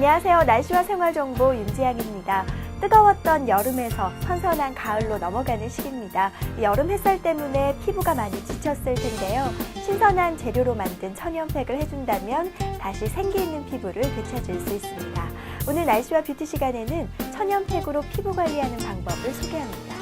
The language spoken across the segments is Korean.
안녕하세요. 날씨와 생활 정보 윤지양입니다. 뜨거웠던 여름에서 선선한 가을로 넘어가는 시기입니다. 여름 햇살 때문에 피부가 많이 지쳤을 텐데요. 신선한 재료로 만든 천연팩을 해준다면 다시 생기 있는 피부를 되찾을 수 있습니다. 오늘 날씨와 뷰티 시간에는 천연팩으로 피부 관리하는 방법을 소개합니다.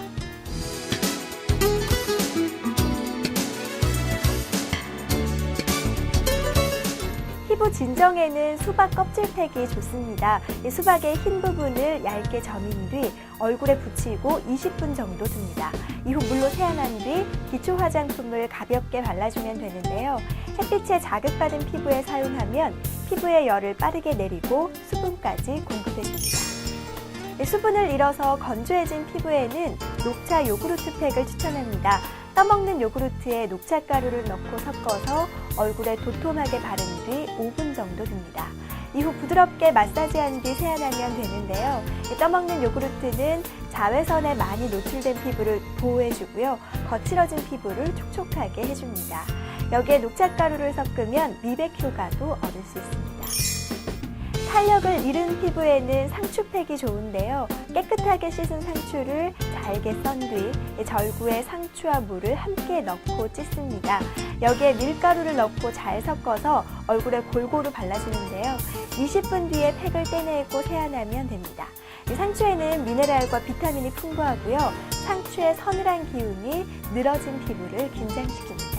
피부 진정에는 수박 껍질팩이 좋습니다. 이 수박의 흰 부분을 얇게 점인 뒤 얼굴에 붙이고 20분 정도 둡니다. 이후 물로 세안한 뒤 기초 화장품을 가볍게 발라주면 되는데요. 햇빛에 자극받은 피부에 사용하면 피부의 열을 빠르게 내리고 수분까지 공급해줍니다. 이 수분을 잃어서 건조해진 피부에는 녹차 요구르트 팩을 추천합니다. 떠먹는 요구르트에 녹차 가루를 넣고 섞어서 얼굴에 도톰하게 바른 뒤 5분 정도 둡니다. 이후 부드럽게 마사지한 뒤 세안하면 되는데요. 이 떠먹는 요구르트는 자외선에 많이 노출된 피부를 보호해주고요. 거칠어진 피부를 촉촉하게 해줍니다. 여기에 녹차 가루를 섞으면 미백 효과도 얻을 수 있습니다. 탄력을 잃은 피부에는 상추팩이 좋은데요. 깨끗하게 씻은 상추를 잘게 썬 뒤 절구에 상추와 물을 함께 넣고 찢습니다. 여기에 밀가루를 넣고 잘 섞어서 얼굴에 골고루 발라주는데요. 20분 뒤에 팩을 떼내고 세안하면 됩니다. 이 상추에는 미네랄과 비타민이 풍부하고요. 상추의 서늘한 기운이 늘어진 피부를 긴장시킵니다.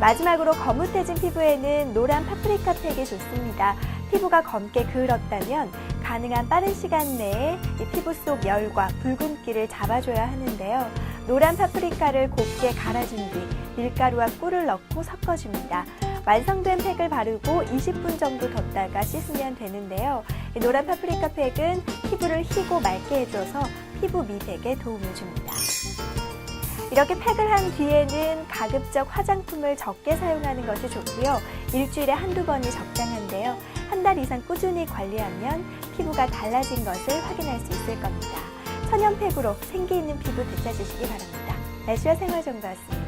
마지막으로 거뭇해진 피부에는 노란 파프리카 팩이 좋습니다. 피부가 검게 그을었다면 가능한 빠른 시간 내에 이 피부 속 열과 붉은기를 잡아줘야 하는데요. 노란 파프리카를 곱게 갈아준 뒤 밀가루와 꿀을 넣고 섞어줍니다. 완성된 팩을 바르고 20분 정도 뒀다가 씻으면 되는데요. 이 노란 파프리카 팩은 피부를 희고 맑게 해줘서 피부 미백에 도움을 줍니다. 이렇게 팩을 한 뒤에는 가급적 화장품을 적게 사용하는 것이 좋고요. 일주일에 한두 번이 적당한데요. 한 달 이상 꾸준히 관리하면 피부가 달라진 것을 확인할 수 있을 겁니다. 천연팩으로 생기 있는 피부 되찾으시기 바랍니다. 날씨와 생활 정보였습니다.